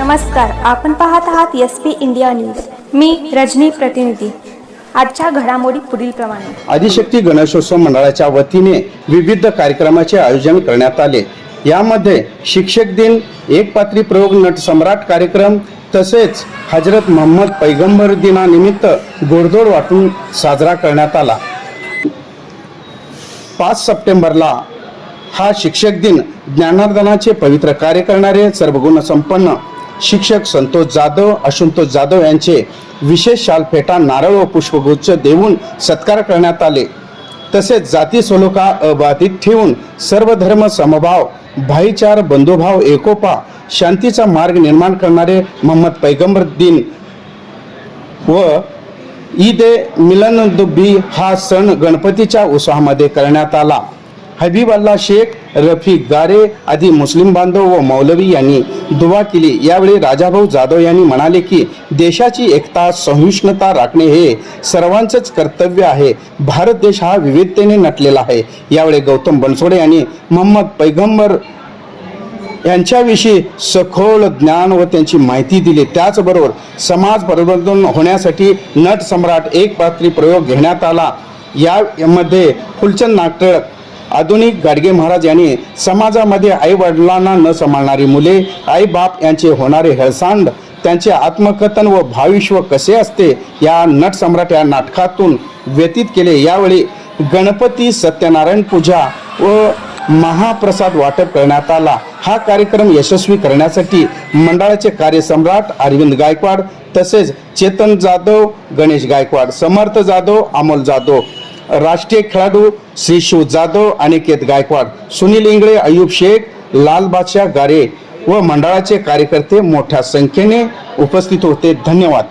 नमस्कार आपण पाहत आहात एस पी इंडिया न्यूज मी रजनी प्रतिनिधी. आजच्या घडामोडी पुढीलप्रमाणे आदिशक्ती गणेशोत्सव मंडळाच्या वतीने विविध कार्यक्रमाचे आयोजन करण्यात आले. यामध्ये शिक्षक दिन एक पात्री प्रयोग नट सम्राट कार्यक्रम तसेच हजरत मोहम्मद पैगंबर दिनानिमित्त गोडधोड वाटून साजरा करण्यात आला. पाच सप्टेंबरला हा शिक्षक दिन ज्ञानार्दनाचे पवित्र कार्य करणारे सर्वगुण संपन्न शिक्षक संतोष जाधव अशुंतोष जाधव यांचे विशेष शाल फेटा नारळ व पुष्पगुच्छ देऊन सत्कार करण्यात आले. तसेच जाती सोलोका अबाधित ठेवून सर्व धर्म समभाव भाईचार बंधुभाव एकोपा शांतीचा मार्ग निर्माण करणारे मोहम्मद पैगंबर दिन व ईद ए मिलन दुबी हा सण गणपतीच्या उत्साहामध्ये करण्यात आला. हबीब अल्ला शेख रफिक गारे आदी मुस्लिम बांधव व मौलवी यांनी दुवा केली. यावेळी राजाभाऊ जाधव यांनी म्हणाले की देशाची एकता सहिष्णुता राखणे हे सर्वांचंच कर्तव्य आहे. भारत देश हा विविधतेने नटलेला आहे. यावेळी गौतम बनसोडे यांनी मोहम्मद पैगंबर यांच्याविषयी सखोल ज्ञान व त्यांची माहिती दिली. त्याचबरोबर समाज परिवर्तन होण्यासाठी नट सम्राट एक पात्री प्रयोग घेण्यात आला. यामध्ये फुलचंद नाटक आधुनिक गाडगे महाराज यांनी समाजामध्ये आई वडिलांना न सांभाळणारी मुले आई बाप यांचे होणारे हेळसांड त्यांचे आत्मकथन व भाविश्व कसे असते या नटसम्राट या नाटकातून व्यतीत केले. यावेळी गणपती सत्यनारायण पूजा व महाप्रसाद वाटप करण्यात आला. हा कार्यक्रम यशस्वी करण्यासाठी मंडळाचे कार्यसम्राट अरविंद गायकवाड तसेच चेतन जाधव गणेश गायकवाड समर्थ जाधव अमोल जाधव राष्ट्रीय खेळाडू श्री शिव जाधव अनिकेत गायकवाड. सुनील इंगळे अयुब शेख लाल बादशाह गारे व मंडळाचे कार्यकर्ते मोठ्या संख्येने उपस्थित होते. धन्यवाद.